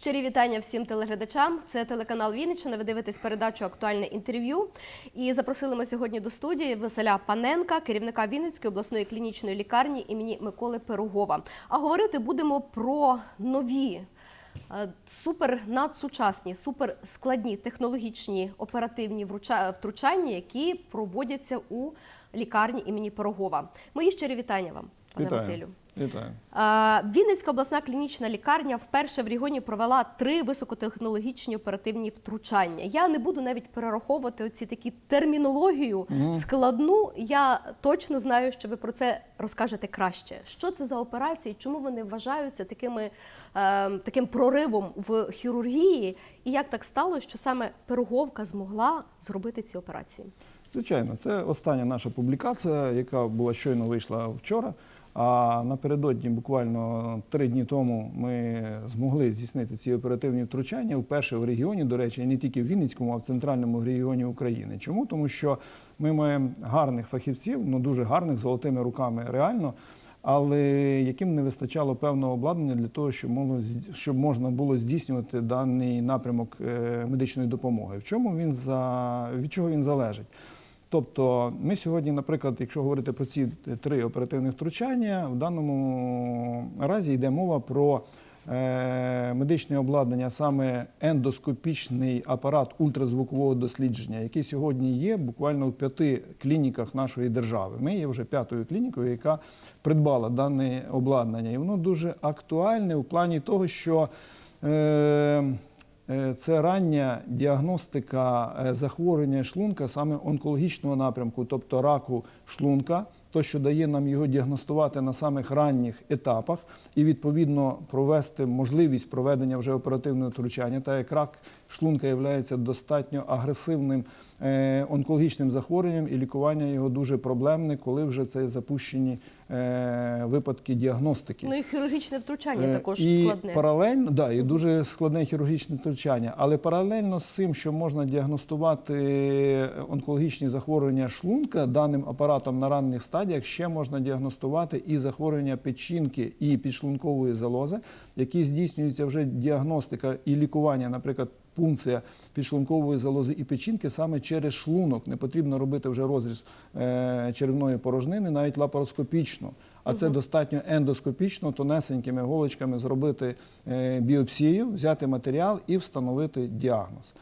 Щирі вітання всім телеглядачам. Це телеканал Вінниччина. Ви дивитесь передачу Актуальне інтерв'ю. І запросили ми сьогодні до студії Василя Паненка, керівника Вінницької обласної клінічної лікарні імені Миколи Пирогова. А говорити будемо про нові. е, Супер надсучасні, супер складні технологічні оперативні втручання, які проводяться у лікарні імені Пирогова. Мої щирі вітання вам, пане Вітаю. Василю. Вітаю. Вінницька обласна клінічна лікарня вперше в регіоні провела три високотехнологічні оперативні втручання. Я не буду навіть перераховувати оці такі термінологію складну. Я точно знаю, що ви про це розкажете краще. Що це за операції? Чому вони вважаються такими е, таким проривом в хірургії? І як так сталося, що саме Пироговка змогла зробити ці операції? Звичайно, це остання наша публікація, яка була щойно вийшла вчора. А напередодні, буквально три дні тому, ми змогли здійснити ці оперативні втручання вперше в регіоні, до речі, не тільки в Вінницькому, а в центральному регіоні України. Чому? Тому що ми маємо гарних фахівців, ну дуже гарних золотими руками реально. Але яким не вистачало певного обладнання для того, щоб можна було здійснювати даний напрямок е, медичної допомоги. В чому він за від чого він залежить? Тобто, ми сьогодні, наприклад, якщо говорити про ці три оперативних втручання, в даному разі йде мова про е, медичне обладнання, саме ендоскопічний апарат ультразвукового дослідження, який сьогодні є буквально в п'яти клініках нашої держави. Ми є вже п'ятою клінікою, яка придбала дане обладнання, і воно дуже актуальне в плані того, що е, Це рання діагностика е, захворювання шлунка, саме онкологічного напрямку, тобто раку шлунка, то, що дає нам його діагностувати на самих ранніх етапах і відповідно провести можливість проведення вже оперативного втручання, та як рак шлунка є достатньо агресивним е, онкологічним захворюванням, і лікування його дуже проблемне, коли вже це запущені е, випадки діагностики. Ну і хірургічне втручання Е, також і складне. Паралельно, да, і дуже складне хірургічне втручання. Але паралельно з цим, що можна діагностувати онкологічні захворювання шлунка даним апаратом на ранніх стадіях, ще можна діагностувати і захворювання печінки і підшлункової залози, які здійснюються вже діагностика і лікування, наприклад. Пункція підшлункової залози і печінки саме через шлунок. Не потрібно робити вже розріз е, черевної порожнини, навіть лапароскопічно. А це достатньо ендоскопічно, тонесенькими голочками зробити е, біопсію, взяти матеріал і встановити діагноз.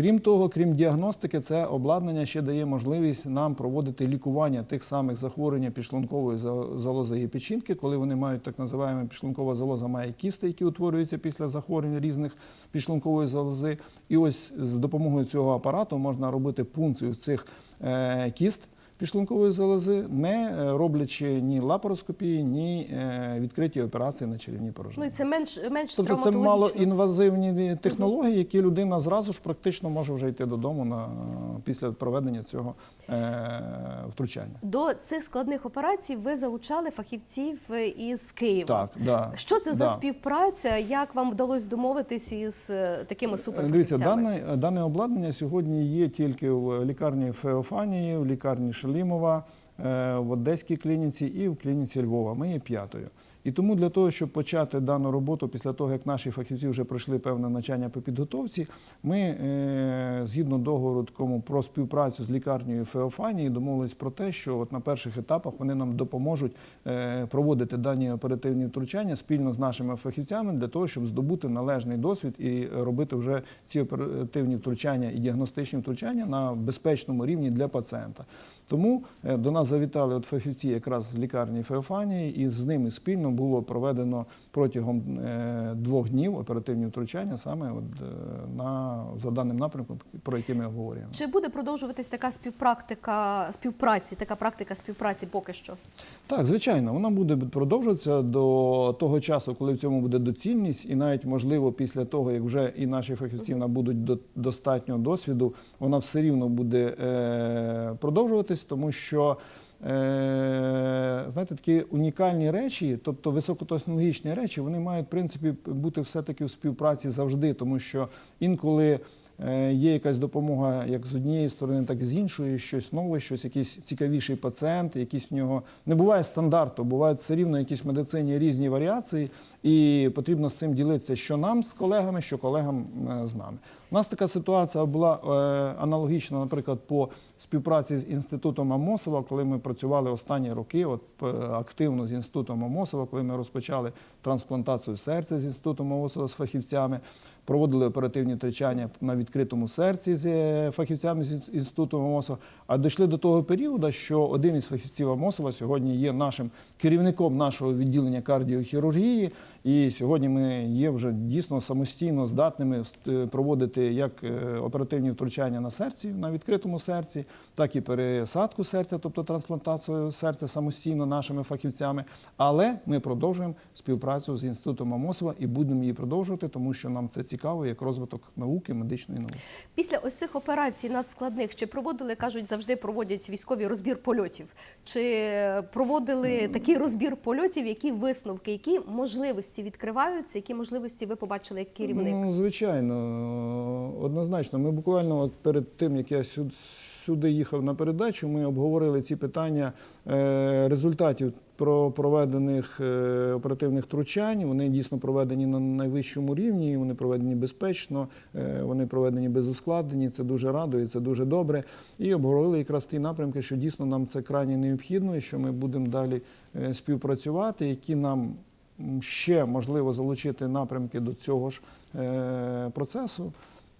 Крім того, крім діагностики, це обладнання ще дає можливість нам проводити лікування тих самих захворювань підшлункової залози і печінки, коли вони мають так називаємо підшлункова залоза має кісти, які утворюються після захворювань різних підшлункової залози. І ось з допомогою цього апарату можна робити пункцію цих е, кіст підшлункової залози, не е, роблячи ні лапароскопії, ні е, відкриті операції на черевній Ну і це менш менш Тобто це малоінвазивні технології, які людина зразу ж практично може вже йти додому на, після проведення цього е, втручання. До цих складних операцій ви залучали фахівців е, із Києва. Так, да. Що це за співпраця? Як вам вдалося домовитись із такими Дивіться, дане, дане обладнання сьогодні є тільки в лікарні Феофанії, в лікарні Шелімова, е, в Одеській клініці і в клініці Львова. Ми є п'ятою. І тому для того, щоб почати дану роботу після того, як наші фахівці вже пройшли певне навчання по підготовці, ми е, згідно договору такому про співпрацю з лікарнею Феофанії домовились про те, що от на перших етапах вони нам допоможуть е, проводити дані оперативні втручання спільно з нашими фахівцями для того, щоб здобути належний досвід і робити вже ці оперативні втручання і діагностичні втручання на безпечному рівні для пацієнта. Тому е, до нас завітали от фахівці якраз з лікарні Феофанії, і з ними спільно було проведено протягом е, двох днів оперативні втручання саме от, е, на, за даним напрямком, про який ми говоримо. Чи буде продовжуватись така співпрактика співпраці, така практика співпраці поки що? Так, звичайно, вона буде продовжуватися до того часу, коли в цьому буде доцільність, і навіть можливо після того, як вже і наші фахівці набудуть до, достатньо досвіду, вона все рівно буде е, продовжуватись, тому що. Е, знаєте, такі унікальні речі, тобто високотехнологічні речі, вони мають в принципі бути все-таки в співпраці завжди, тому що інколи е, є якась допомога як з однієї сторони, так і з іншої, щось нове, щось якийсь цікавіший пацієнт, якісь в нього не буває стандарту, бувають все рівно якісь в медицині різні варіації, і потрібно з цим ділитися, що нам з колегами, що колегам е, з нами. У нас така ситуація була е, аналогічна, наприклад, по співпраці з інститутом Амосова, коли ми працювали останні роки, от активно з інститутом Амосова, коли ми розпочали трансплантацію серця з інститутом Амосова з фахівцями, проводили оперативні втручання на відкритому серці з е, фахівцями з інс- інституту Амосова. А дійшли до того періоду, що один із фахівців Амосова сьогодні є нашим керівником нашого відділення кардіохірургії. І сьогодні ми є вже дійсно самостійно здатними е, проводити як е, оперативні втручання на серці, на відкритому серці, так і пересадку серця, тобто трансплантацію серця самостійно нашими фахівцями. Але ми продовжуємо співпрацю з інститутом Амосова і будемо її продовжувати, тому що нам це цікаво як розвиток науки, медичної науки. Після ось цих операцій надскладних чи проводили, кажуть, завжди проводять військовий розбір польотів. Чи проводили такий розбір польотів, які висновки, які можливості відкриваються, які можливості ви побачили як керівник? Ну, звичайно, однозначно. Ми буквально от перед тим, як я сюди, сюди їхав на передачу, ми обговорили ці питання е, результатів про проведених е, оперативних втручань. Вони дійсно проведені на найвищому рівні, вони проведені безпечно, е, вони проведені без ускладнень. Це дуже радує, це дуже добре. І обговорили якраз ті напрямки, що дійсно нам це крайне необхідно, і що ми будемо далі співпрацювати, які нам ще можливо залучити напрямки до цього ж процесу.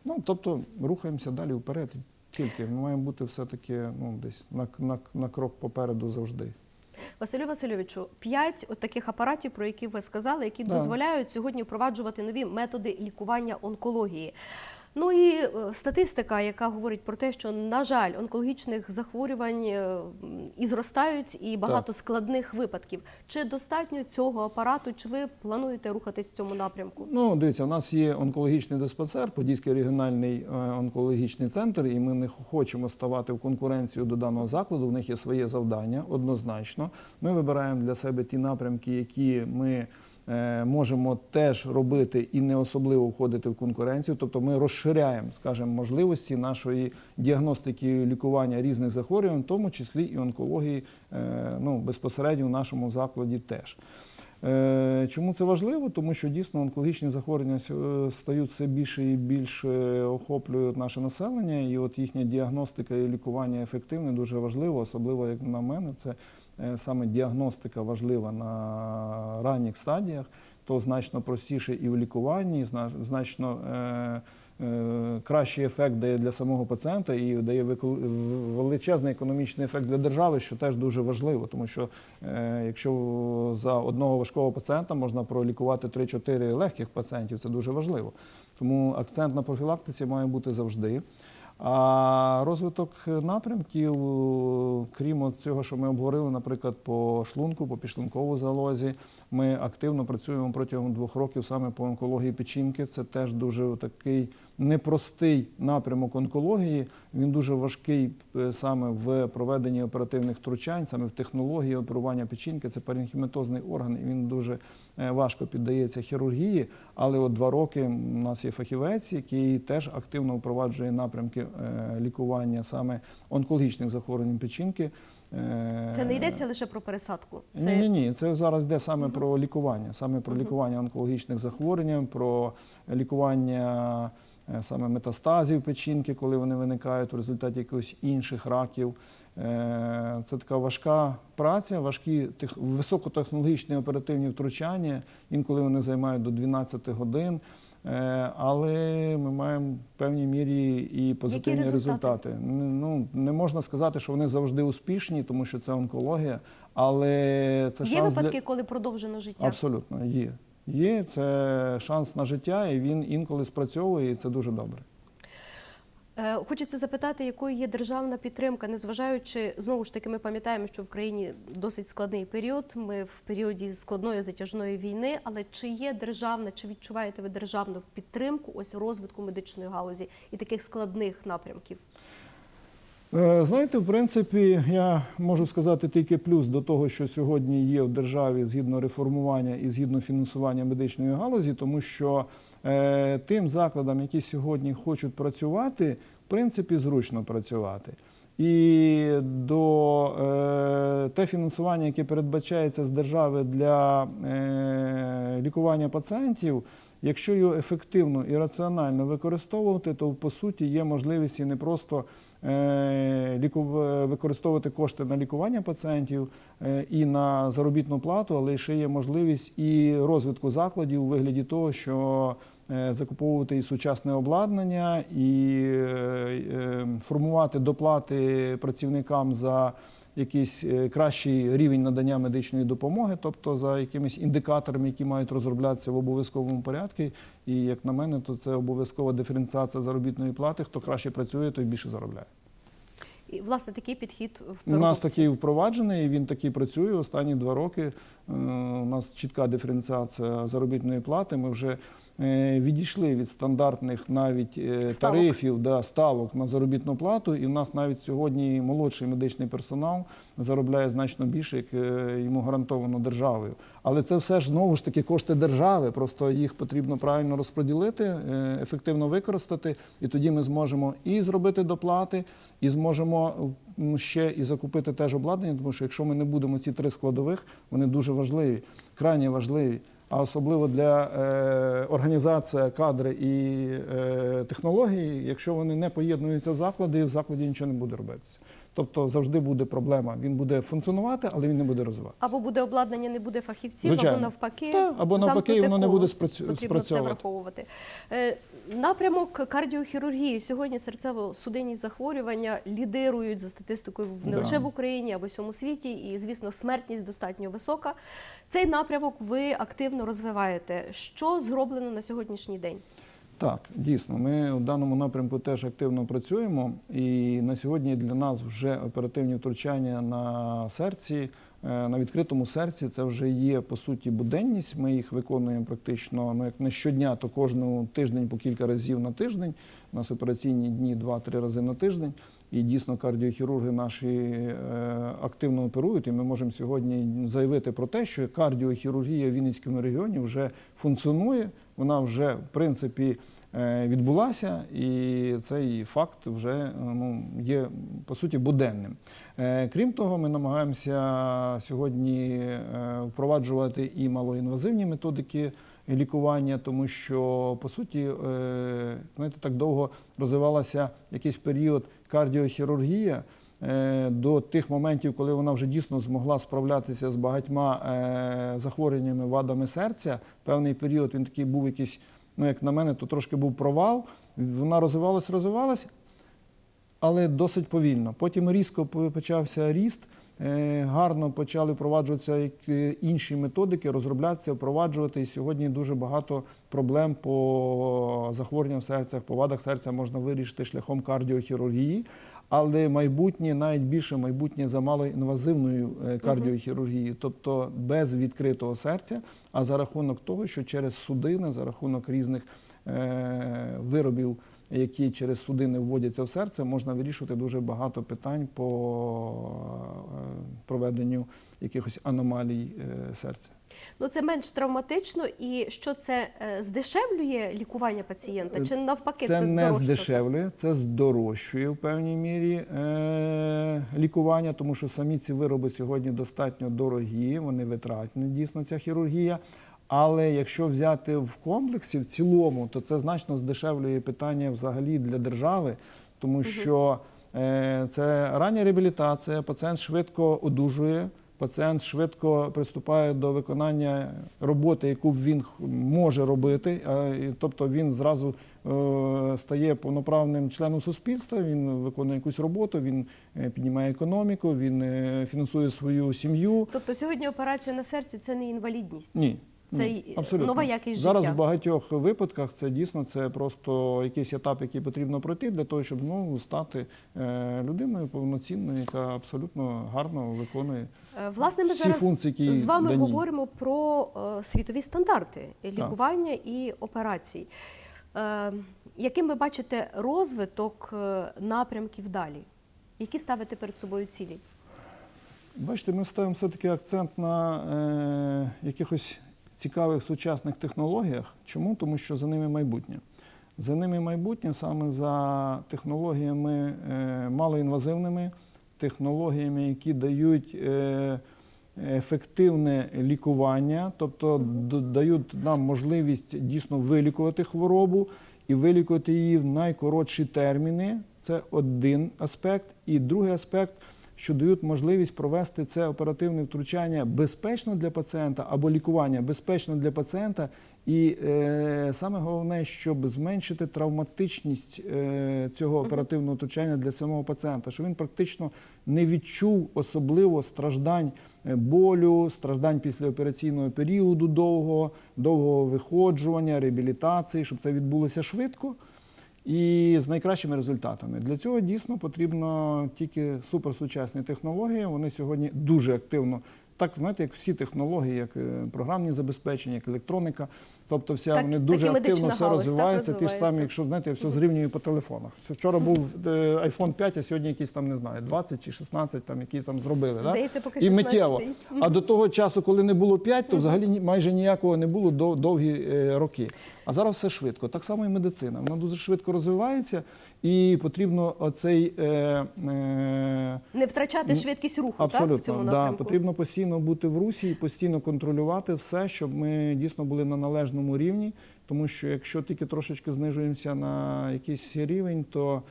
Ну, тобто рухаємося далі вперед. Тільки ми маємо бути все-таки ну, десь на, на, на крок попереду завжди. Василю Васильовичу, п'ять от таких апаратів, про які ви сказали, які Да. дозволяють сьогодні впроваджувати нові методи лікування онкології. Ну і е, статистика, яка говорить про те, що на жаль, онкологічних захворювань е, і зростають, і багато складних випадків. Чи достатньо цього апарату? Чи ви плануєте рухатись в цьому напрямку? Ну, дивіться, у нас є онкологічний диспансер, Подільський регіональний е, онкологічний центр, і ми не хочемо ставати в конкуренцію до даного закладу. В них є своє завдання, однозначно. Ми вибираємо для себе ті напрямки, які ми можемо теж робити і не особливо входити в конкуренцію. Тобто ми розширяємо, скажімо, можливості нашої діагностики лікування різних захворювань, в тому числі і онкології, е, ну, безпосередньо в нашому закладі теж. Е, Чому це важливо? Тому що дійсно онкологічні захворювання стають все більше і більше охоплюють наше населення, і от їхня діагностика і лікування ефективне дуже важливо, особливо як на мене, це е, саме діагностика важлива на ранніх стадіях, то значно простіше і в лікуванні, зна- значно е, е, кращий ефект дає для самого пацієнта і дає величезний економічний ефект для держави, що теж дуже важливо, тому що е, якщо за одного важкого пацієнта можна пролікувати 3-4 легких пацієнтів, це дуже важливо. Тому акцент на профілактиці має бути завжди. А розвиток напрямків, е, крім цього, що ми обговорили, наприклад, по шлунку, по пішлункову залозі, ми активно працюємо протягом двох років саме по онкології печінки. Це теж дуже такий непростий напрямок онкології. Він дуже важкий е, саме в проведенні оперативних втручань, саме в технології оперування печінки. Це паренхіматозний орган, і він дуже е, важко піддається хірургії. Але от два роки у нас є фахівець, який теж активно впроваджує напрямки е, лікування саме онкологічних захворювань печінки. Е, Це не йдеться лише про пересадку. ні, ні, ні. Це зараз йде саме про лікування, саме про лікування онкологічних захворювань, про лікування е, саме метастазів печінки, коли вони виникають в результаті якихось інших раків. Е, Це така важка праця, важкі тех- високотехнологічні оперативні втручання. Інколи вони займають до 12 годин. Е, Але ми маємо в певній мірі і позитивні результати? результати. Ну не можна сказати, що вони завжди успішні, тому що це онкологія, але це Є шанс випадки, для... коли продовжено життя. абсолютно є. Є це шанс на життя, і він інколи спрацьовує, і це дуже добре. Е, Хочеться запитати, якою є державна підтримка, незважаючи знову ж таки, ми пам'ятаємо, що в країні досить складний період. Ми в періоді складної затяжної війни. Але чи є державна, чи відчуваєте ви державну підтримку ось розвитку медичної галузі і таких складних напрямків? Е, Знаєте, в принципі, я можу сказати тільки плюс до того, що сьогодні є в державі згідно реформування і згідно фінансування медичної галузі, тому що е, тим закладам, які сьогодні хочуть працювати, принципі, зручно працювати. І до е, те фінансування, яке передбачається з держави для е, лікування пацієнтів, якщо його ефективно і раціонально використовувати, то по суті є можливість і не просто е, ліку- використовувати кошти на лікування пацієнтів е, і на заробітну плату, але ще є можливість і розвитку закладів у вигляді того, що закуповувати і сучасне обладнання, і е, е, формувати доплати працівникам за якийсь е, кращий рівень надання медичної допомоги, тобто за якимись індикаторами, які мають розроблятися в обов'язковому порядку. І як на мене, то це обов'язкова диференціація заробітної плати. Хто краще працює, той більше заробляє. І власне такий підхід в У нас такий впроваджений, він такий працює останні два роки. Е, У нас чітка диференціація заробітної плати. Ми вже е, відійшли від стандартних навіть е, Ставок. тарифів да, ставок на заробітну плату. І в нас навіть сьогодні молодший медичний персонал заробляє значно більше, як е, йому гарантовано державою. Але це все ж знову ж таки кошти держави. Просто їх потрібно правильно розподілити, е, ефективно використати, і тоді ми зможемо і зробити доплати, і зможемо ще і закупити теж обладнання, тому що якщо ми не будемо ці три складових, вони дуже важливі, крайні важливі. А особливо для е, організації кадри і е, технології, якщо вони не поєднуються в заклади, в закладі нічого не буде робитися. Тобто завжди буде проблема. Він буде функціонувати, але він не буде розвиватися. Або буде обладнання, не буде фахівців, Звичайно. або навпаки, Та, або навпаки, воно не буде спрацю- Потрібно це враховувати. Е, Напрямок кардіохірургії сьогодні серцево-судинні захворювання лідирують за статистикою не Да. лише в Україні, а в усьому світі. І, звісно, смертність достатньо висока. Цей напрямок ви активно розвиваєте. Що зроблено на сьогоднішній день? Так, дійсно, ми в даному напрямку теж активно працюємо, і на сьогодні для нас вже оперативні втручання на серці, е, на відкритому серці. Це вже є по суті буденність. Ми їх виконуємо практично ну як не щодня, то кожного тиждень по кілька разів на тиждень. У нас операційні дні 2-3 рази на тиждень. І дійсно кардіохірурги наші е, активно оперують. І ми можемо сьогодні заявити про те, що кардіохірургія в Вінницькому регіоні вже функціонує. Вона вже в принципі е, відбулася, і цей факт вже е, ну, є по суті буденним. Е, Крім того, ми намагаємося сьогодні впроваджувати і малоінвазивні методики лікування, тому що по суті, знаєте, так довго розвивалася якийсь період кардіохірургія. Е, До тих моментів, коли вона вже дійсно змогла справлятися з багатьма е, захворюваннями, вадами серця, певний період він такий був якийсь, ну як на мене, то трошки був провал. Вона розвивалась, розвивалась, але досить повільно. Потім різко почався ріст. е, Гарно почали впроваджуватися інші методики, розроблятися, впроваджувати. І сьогодні дуже багато проблем по захворюванням серця, по вадах серця можна вирішити шляхом кардіохірургії. Але майбутнє, навіть більше майбутнє за малоінвазивною е, кардіохірургією, тобто без відкритого серця, а за рахунок того, що через судини, за рахунок різних е, виробів, які через судини вводяться в серце, можна вирішувати дуже багато питань по е, проведенню якихось аномалій серця. Ну це менш травматично, і що це е, здешевлює лікування пацієнта? Чи навпаки це, Це не дорожче? здешевлює, це здорожчує в певній мірі е, лікування, тому що самі ці вироби сьогодні достатньо дорогі, вони витратні, дійсно, ця хірургія. Але якщо взяти в комплексі, в цілому, то це значно здешевлює питання взагалі для держави, тому що е, це рання реабілітація, пацієнт швидко одужує. Пацієнт швидко приступає до виконання роботи, яку він може робити. Тобто він зразу е, стає повноправним членом суспільства, він виконує якусь роботу, він е, піднімає економіку, він е, фінансує свою сім'ю. Тобто сьогодні операція на серці це не інвалідність. Ні. Це абсолютно. нова якість життя. Зараз в багатьох випадках це дійсно це просто якийсь етап, який потрібно пройти для того, щоб знову стати е, людиною повноцінною, яка абсолютно гарно виконує. Е, Власне, ми Всі зараз функції, з вами дані. говоримо про е, світові стандарти лікування і операцій. Е, яким ви бачите розвиток е, напрямків далі? Які ставите перед собою цілі? Бачите, ми ставимо все-таки акцент на е, якихось цікавих сучасних технологіях. Чому? Тому що за ними майбутнє. За ними майбутнє саме за технологіями е, малоінвазивними, технологіями, які дають е, ефективне лікування, тобто дають нам можливість дійсно вилікувати хворобу і вилікувати її в найкоротші терміни. Це один аспект. І другий аспект, що дають можливість провести це оперативне втручання безпечно для пацієнта або лікування безпечно для пацієнта. І е, саме головне, щоб зменшити травматичність е, цього оперативного втручання для самого пацієнта, щоб він практично не відчув особливо страждань е, болю, страждань післяопераційного періоду довгого, довгого виходжування, реабілітації, щоб це відбулося швидко і з найкращими результатами. Для цього дійсно потрібно тільки суперсучасні технології. Вони сьогодні дуже активно. Так, знаєте, як всі технології, як е, програмні забезпечення, як електроніка, тобто вся Так- вони дуже активно все галузь, так, розвивається. Ті ж самі, якщо знаєте, все зрівнює по телефонах. Вчора був е, iPhone 5, а сьогодні якийсь там не знаю, 20 чи 16, там які там зробили. да? Здається, поки і миттєво. А до того часу, коли не було 5, то взагалі майже ніякого не було дов- довгі е, роки. А зараз все швидко. Так само і медицина. Вона дуже швидко розвивається, і потрібно оцей е, е, Не втрачати швидкість руху так, в абсолютно цьому да, потрібно постійно бути в русі і постійно контролювати все, щоб ми дійсно були на належному рівні. Тому що якщо тільки трошечки знижуємося на якийсь рівень, то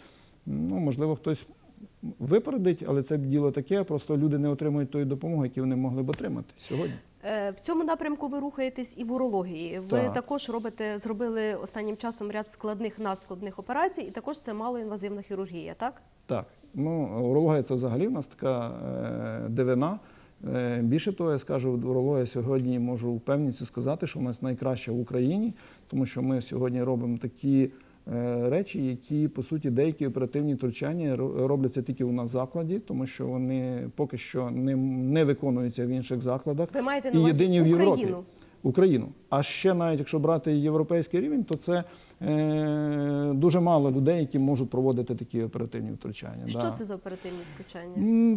ну можливо хтось випередить, але це діло таке. Просто люди не отримують тої допомоги, яку вони могли б отримати сьогодні. Е, В цьому напрямку ви рухаєтесь і в урології. Ви Так. також робите, зробили останнім часом ряд складних надскладних операцій, і також це малоінвазивна хірургія, так? Так, ну урологія це взагалі в нас така е, дивина. Е, більше того, я скажу, урологія сьогодні можу впевненість сказати, що в нас найкраща в Україні, тому що ми сьогодні робимо такі речі, які по суті деякі оперативні втручання робляться тільки у нас в закладі, тому що вони поки що не, не виконуються в інших закладах. Ви маєте на увазі в Європі. Україну? А ще навіть якщо брати європейський рівень, то це е, дуже мало людей, які можуть проводити такі оперативні втручання. Що да. це за оперативні втручання?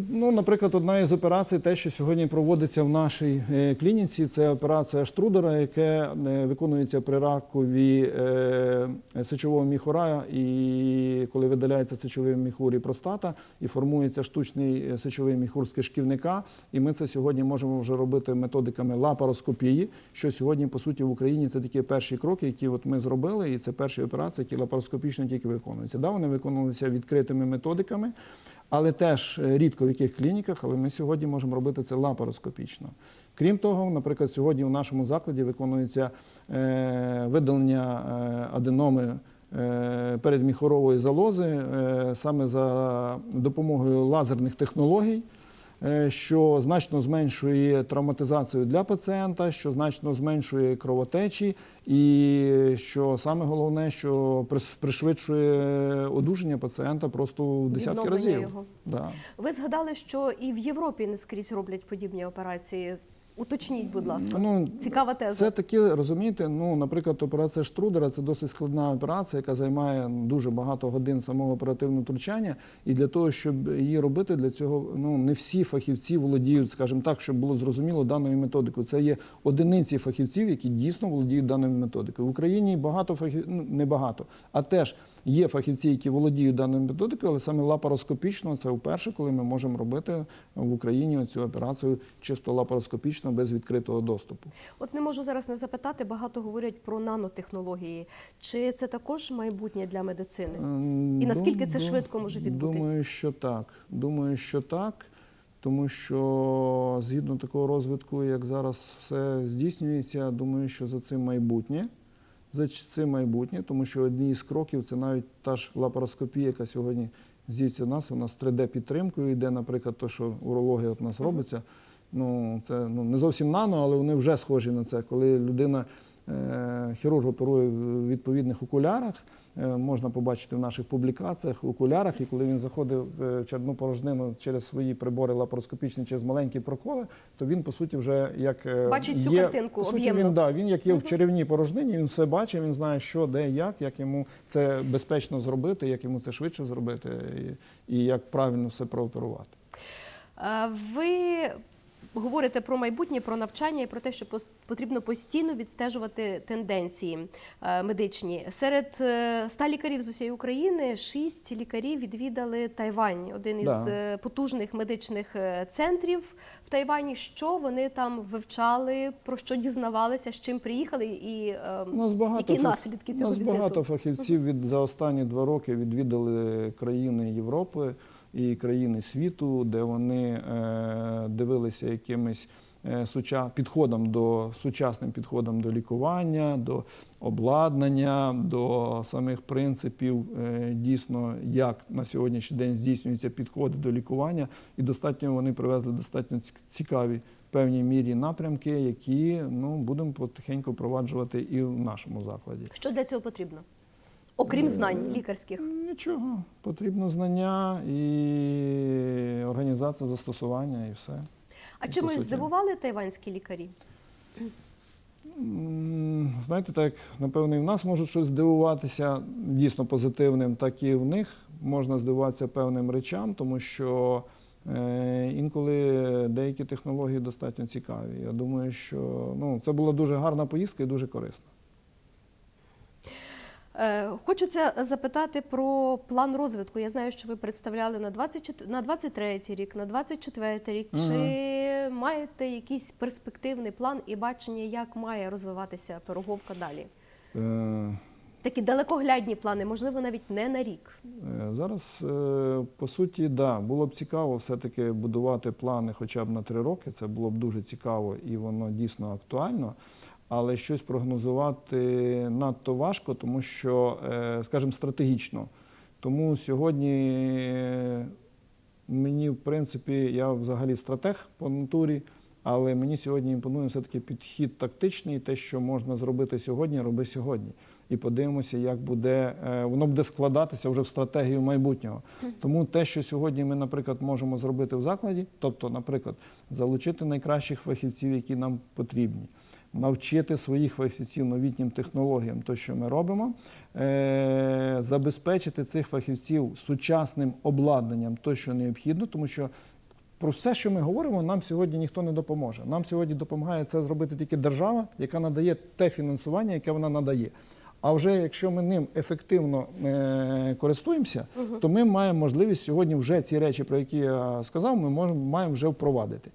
Ну, наприклад, одна із операцій, те, що сьогодні проводиться в нашій е, клініці, це операція Штрудера, яке е, виконується при ракові е, сечового міхура, і коли видаляється сечовий міхур і простата, і формується штучний е, сечовий міхур з кишківника. І ми це сьогодні можемо вже робити методиками лапароскопії, що сьогодні, по суті, в Україні це такі перші кроки, які от ми зробили, і це перші операції, які лапароскопічно тільки виконуються. Да, вони виконувалися відкритими методиками але теж е, рідко в яких клініках, але ми сьогодні можемо робити це лапароскопічно. Крім того, наприклад, сьогодні в нашому закладі виконується е, видалення е, аденоми е, передміхорової залози саме за допомогою лазерних технологій. Е, Що значно зменшує травматизацію для пацієнта, що значно зменшує кровотечі, і що саме головне, що пришвидшує одужання пацієнта просто в десятки разів. його. Да. Ви згадали, що і в Європі не скрізь роблять подібні операції. Уточніть, будь ласка. Ну, Цікава теза. Це такі, розумієте, ну, наприклад, операція Штрудера це досить складна операція, яка займає дуже багато годин самого оперативного втручання. І для того, щоб її робити, для цього ну, не всі фахівці володіють, скажімо так, щоб було зрозуміло даною методикою. Це є одиниці фахівців, які дійсно володіють даною методикою. В Україні багато фахів, ну, не багато, а теж є фахівці, які володіють даною методикою, але саме лапароскопічно це вперше, коли ми можемо робити в Україні цю операцію чисто лапароскопічно без відкритого доступу. От не можу зараз не запитати. Багато говорять про нанотехнології. Чи це також майбутнє для медицини? Ем, І наскільки це швидко може відбутись? Думаю, що так. Думаю, що так. Тому що згідно такого розвитку, як зараз все здійснюється, думаю, що за цим майбутнє. За це майбутнє, тому що одні з кроків це навіть та ж лапароскопія, яка сьогодні здійснюється у нас. У нас 3D-підтримкою йде, наприклад, то, що урологія от у нас робиться. Ну, це ну, не зовсім нано, але вони вже схожі на це. Коли людина, хірург оперує в відповідних окулярах, е, можна побачити в наших публікаціях в окулярах, і коли він заходить в черну порожнину через свої прибори лапароскопічні, через маленькі проколи, то він, по суті, вже як е, Бачить є, картинку по суті, він, да, він як є в черевній порожнині, він все бачить, він знає, що, де, як, як йому це безпечно зробити, як йому це швидше зробити, і, і як правильно все прооперувати. Е, Ви говорите про майбутнє, про навчання і про те, що потрібно постійно відстежувати тенденції е, медичні. Серед е, 100 лікарів з усієї України шість лікарів відвідали Тайвань, один із Да. е, потужних медичних центрів в Тайвані. Що вони там вивчали, про що дізнавалися, з чим приїхали, і нас багато які наслідки цього нас візиту? багато фахівців від за останні два роки відвідали країни Європи і країни світу, де вони е, дивилися якимись е, підходом до сучасним підходом до лікування, до обладнання, до самих принципів, е, дійсно, як на сьогоднішній день здійснюються підходи до лікування, і достатньо вони привезли достатньо ці- цікаві. Певній мірі напрямки, які ну будемо потихеньку впроваджувати і в нашому закладі. Що для цього потрібно? Окрім знань лікарських. Нічого, потрібно знання і організація застосування, і все. А чимось здивували тайванські лікарі? Знаєте, так напевно, і в нас можуть щось здивуватися дійсно позитивним, так і в них можна здивуватися певним речам, тому що е, інколи деякі технології достатньо цікаві. Я думаю, що ну, це була дуже гарна поїздка і дуже корисна. Е, Хочеться запитати про план розвитку. Я знаю, що ви представляли на 24, на 23 рік, на 24 рік. Чи маєте якийсь перспективний план і бачення, як має розвиватися пироговка далі? Е, Такі далекоглядні плани, можливо, навіть не на рік. Е, Зараз, е, по суті, да, було б цікаво все-таки будувати плани хоча б на три роки. Це було б дуже цікаво і воно дійсно актуально. Але щось прогнозувати надто важко, тому що, е, скажімо, стратегічно. Тому сьогодні е, мені, в принципі, я взагалі стратег по натурі, але мені сьогодні імпонує все-таки підхід тактичний, те, що можна зробити сьогодні, роби сьогодні. І подивимося, як буде е, воно буде складатися вже в стратегію майбутнього. Тому те, що сьогодні ми, наприклад, можемо зробити в закладі, тобто, наприклад, залучити найкращих фахівців, які нам потрібні, навчити своїх фахівців новітнім технологіям, то що ми робимо, е, забезпечити цих фахівців сучасним обладнанням, то що необхідно, тому що про все, що ми говоримо, нам сьогодні ніхто не допоможе. Нам сьогодні допомагає це зробити тільки держава, яка надає те фінансування, яке вона надає. А вже якщо ми ним ефективно е, користуємося, то ми маємо можливість сьогодні вже ці речі, про які я сказав, ми можемо маємо вже впровадити.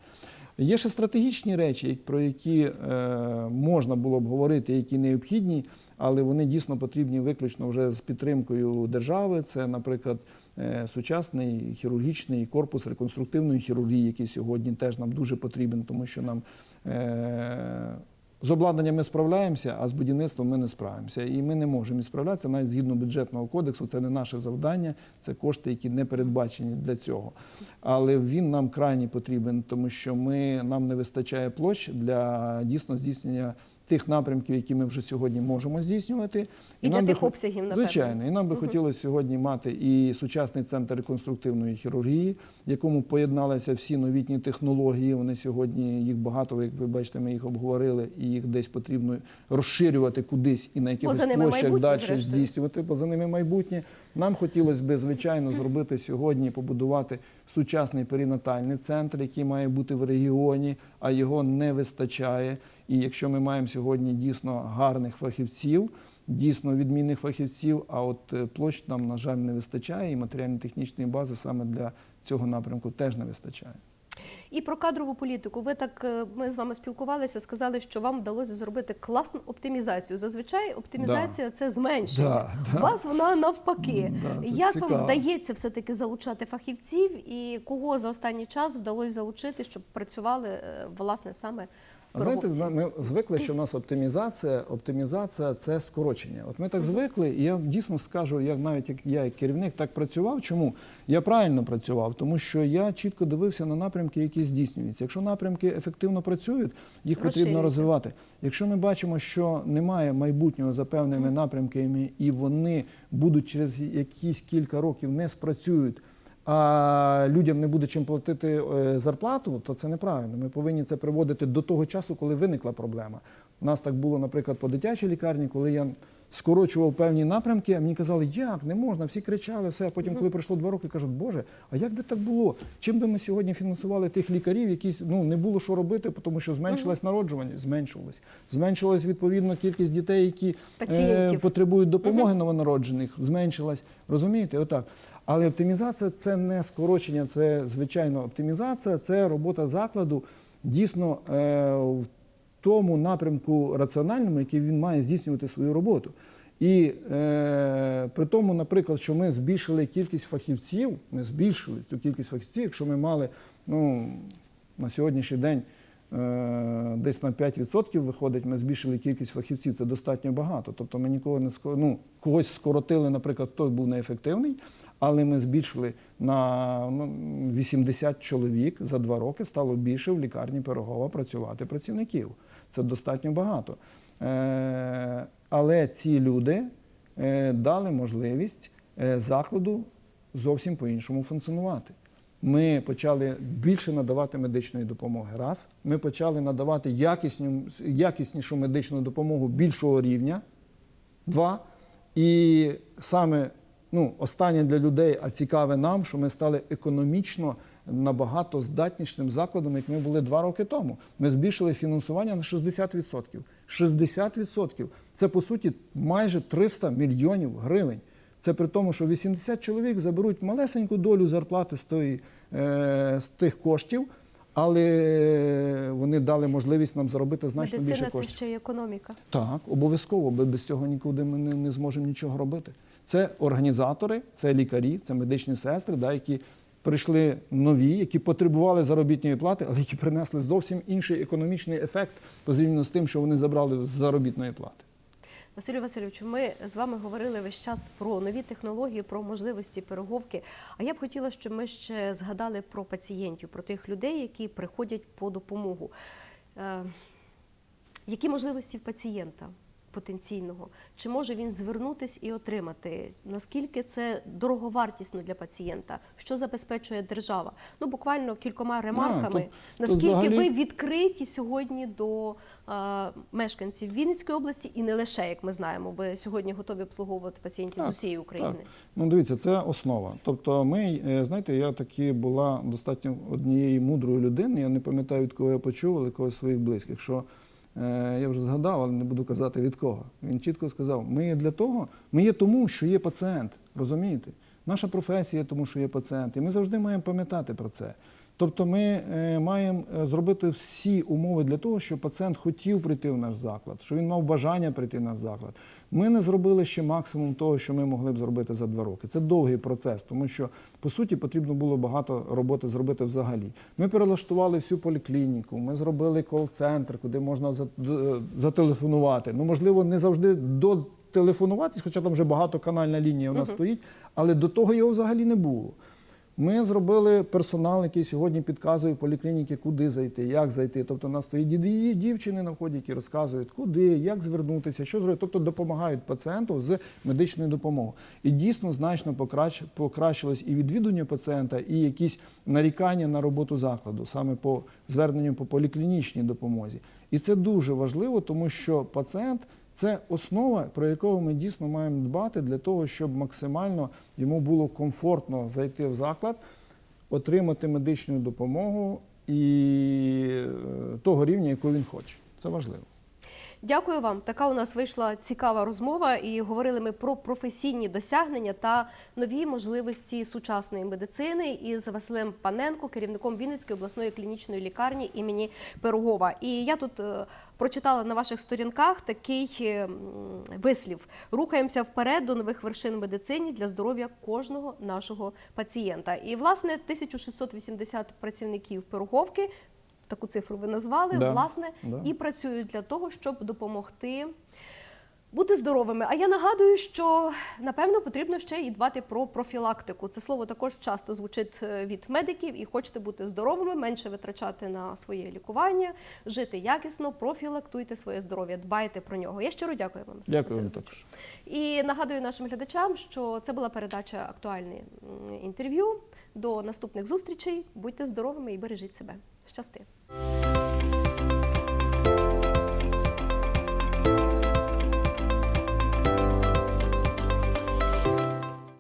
Є ще стратегічні речі, про які е, можна було б говорити, які необхідні, але вони дійсно потрібні виключно вже з підтримкою держави. Це, наприклад, е, сучасний хірургічний корпус реконструктивної хірургії, який сьогодні теж нам дуже потрібен, тому що нам е, з обладнанням ми справляємося, а з будівництвом ми не справимося. І ми не можемо справлятися навіть згідно бюджетного кодексу. Це не наше завдання, це кошти, які не передбачені для цього. Але він нам крайні потрібен, тому що ми, нам не вистачає площ для дійсно здійснення тих напрямків, які ми вже сьогодні можемо здійснювати. І для нам би тих обсягів, напевно. Звичайно, і нам би хотілося сьогодні мати і сучасний центр реконструктивної хірургії, в якому поєдналися всі новітні технології. Вони сьогодні їх багато, як ви бачите, ми їх обговорили, і їх десь потрібно розширювати кудись і на якихось площах далі здійснювати поза ними майбутнє. Нам хотілося б, звичайно, зробити сьогодні, побудувати сучасний перинатальний центр, який має бути в регіоні, а його не вистачає. І якщо ми маємо сьогодні дійсно гарних фахівців, дійсно відмінних фахівців, а от е, площ нам, на жаль, не вистачає, і матеріально-технічної бази саме для цього напрямку теж не вистачає. І про кадрову політику. Ви так е, ми з вами спілкувалися, сказали, що вам вдалося зробити класну оптимізацію. Зазвичай оптимізація це зменшення. Да, да. У вас вона навпаки. Да, Як цікаво. вам вдається все таки залучати фахівців, і кого за останній час вдалося залучити, щоб працювали е, власне саме знаєте, ми звикли, що в нас оптимізація, оптимізація це скорочення. От ми так звикли, і я дійсно скажу, як навіть як я як керівник так працював. Чому? Я правильно працював, тому що я чітко дивився на напрямки, які здійснюються. Якщо напрямки ефективно працюють, їх потрібно розвивати. Якщо ми бачимо, що немає майбутнього за певними напрямками, і вони будуть через якісь кілька років не спрацюють. А людям не буде чим платити е, зарплату, то це неправильно. Ми повинні це приводити до того часу, коли виникла проблема. У нас так було, наприклад, по дитячій лікарні, коли я скорочував певні напрямки, а мені казали, як не можна, всі кричали, все. А потім, коли пройшло два роки, кажуть, Боже, а як би так було? Чим би ми сьогодні фінансували тих лікарів, які ну не було що робити, тому що зменшилась народжуваність, зменшилась. Зменшилась відповідно кількість дітей, які Пацієнтів. потребують допомоги новонароджених, зменшилась. Розумієте, отак. Але оптимізація це не скорочення, це звичайно оптимізація, це робота закладу дійсно е, в тому напрямку раціональному, який він має здійснювати свою роботу. І е, при тому, наприклад, що ми збільшили кількість фахівців, ми збільшили цю кількість фахівців, якщо ми мали ну, на сьогоднішній день е, десь на 5% виходить, ми збільшили кількість фахівців, це достатньо багато. Тобто ми нікого не ну, когось скоротили, наприклад, хтось був неефективний, але ми збільшили на ну, 80 чоловік за два роки стало більше в лікарні Пирогова працювати працівників. Це достатньо багато. Е, але ці люди е, дали можливість е, закладу зовсім по-іншому функціонувати. Ми почали більше надавати медичної допомоги. Раз, ми почали надавати якісню, якіснішу медичну допомогу більшого рівня. Два. І саме ну, останнє для людей, а цікаве нам, що ми стали економічно набагато здатнішим закладом, як ми були два роки тому. Ми збільшили фінансування на 60%. 60% це по суті майже 300 мільйонів гривень. Це при тому, що 80 чоловік заберуть малесеньку долю зарплати з, тої, е, з тих коштів, але вони дали можливість нам заробити значно більше Медицина це ще й економіка. Так, обов'язково, бо без цього нікуди ми не, не зможемо нічого робити. Це організатори, це лікарі, це медичні сестри, да, які прийшли нові, які потребували заробітної плати, але які принесли зовсім інший економічний ефект порівняно з тим, що вони забрали з заробітної плати. Василю Васильовичу, ми з вами говорили весь час про нові технології, про можливості переговки. А я б хотіла, щоб ми ще згадали про пацієнтів, про тих людей, які приходять по допомогу. Е, які можливості в пацієнта потенційного? Чи може він звернутись і отримати? Наскільки це дороговартісно для пацієнта? Що забезпечує держава? Ну, буквально кількома ремарками. тут- тут Наскільки взагалі- ви відкриті сьогодні до е, мешканців Вінницької області і не лише, як ми знаємо, ви сьогодні готові обслуговувати пацієнтів з усієї України. Так. Ну, дивіться, це основа. Тобто, ми, е, знаєте, я таки була достатньо однієї мудрої людини. Я не пам'ятаю, від кого я почув, але когось своїх близьких, що я вже згадав, але не буду казати від кого. Він чітко сказав: ми є для того, ми є тому, що є пацієнт. Розумієте? Наша професія, тому що є пацієнт. І ми завжди маємо пам'ятати про це. Тобто ми е, маємо е, зробити всі умови для того, щоб пацієнт хотів прийти в наш заклад, що він мав бажання прийти в наш заклад. Ми не зробили ще максимум того, що ми могли б зробити за два роки. Це довгий процес, тому що по суті потрібно було багато роботи зробити взагалі. Ми перелаштували всю поліклініку, ми зробили кол-центр, куди можна зателефонувати. Ну можливо, не завжди дотелефонуватись, хоча там вже багатоканальна лінія у нас стоїть, але до того його взагалі не було. Ми зробили персонал, який сьогодні підказує поліклініки, куди зайти, як зайти. Тобто у нас стоїть дівчини на вході, які розказують, куди, як звернутися, що зробити. Тобто допомагають пацієнту з медичною допомогою. І дійсно значно покращилось і відвідування пацієнта, і якісь нарікання на роботу закладу, саме по зверненню по поліклінічній допомозі. І це дуже важливо, тому що пацієнт це основа, про яку ми дійсно маємо дбати для того, щоб максимально йому було комфортно зайти в заклад, отримати медичну допомогу і е, того рівня, якого він хоче. Це важливо. Дякую вам. Така у нас вийшла цікава розмова, і говорили ми про професійні досягнення та нові можливості сучасної медицини із Василем Паненко, керівником Вінницької обласної клінічної лікарні імені Пирогова. І я тут е, прочитала на ваших сторінках такий е, вислів: рухаємося вперед до нових вершин медицині для здоров'я кожного нашого пацієнта. І власне 1680 працівників Пироговки. Таку цифру ви назвали, Да, власне, да. і працюють для того, щоб допомогти бути здоровими. А я нагадую, що напевно потрібно ще і дбати про профілактику. Це слово також часто звучить е, від медиків, і хочете бути здоровими, менше витрачати на своє лікування, жити якісно, профілактуйте своє здоров'я, дбайте про нього. Я щиро дякую вам. Дякую вам також. І нагадую нашим глядачам, що це була передача актуальне інтерв'ю. До наступних зустрічей. Будьте здоровими і бережіть себе. Щасти!